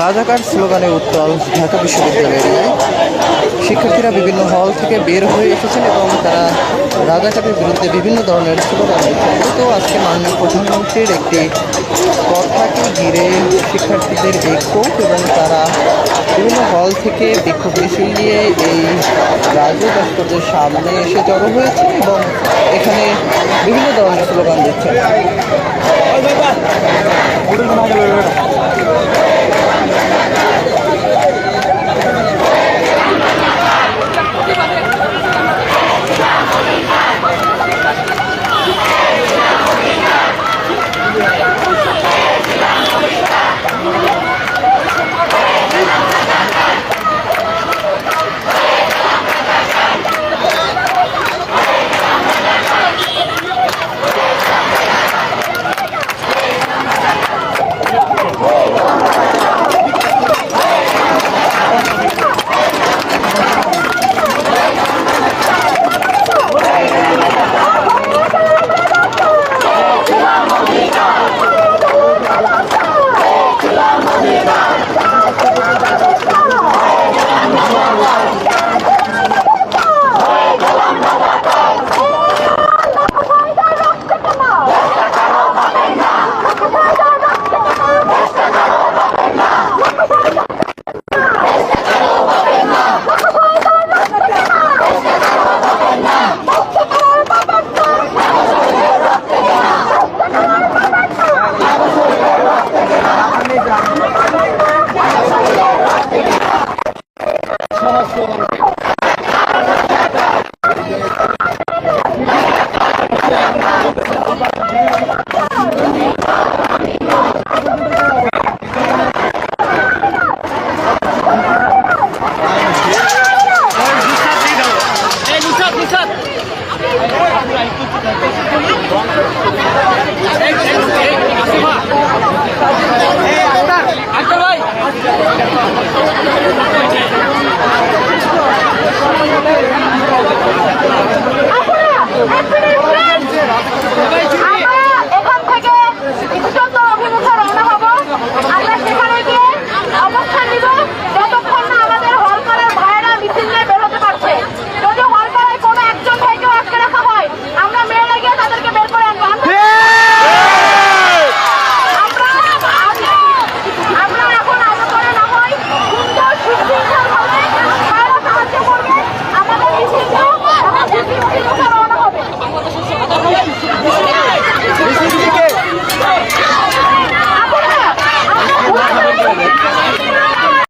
রাজাকার স্লোগানে উত্তাল ঢাকা বিশ্ববিদ্যালয়ের শিক্ষার্থীরা বিভিন্ন হল থেকে বের হয়ে এসেছেন এবং তারা রাজাকারের বিরুদ্ধে বিভিন্ন ধরনের স্লোগান দিচ্ছেন। তো আজকে মাননীয় প্রধানমন্ত্রীর একটি কথাকে ঘিরে শিক্ষার্থীদের বিক্ষোভ এবং তারা বিভিন্ন হল থেকে বিক্ষোভ মিছিল নিয়ে এই রাজ্য ভাস্কর্যের সামনে এসে জড়ো হয়েছে এবং এখানে বিভিন্ন ধরনের স্লোগান দিচ্ছেন। Apura! Apura!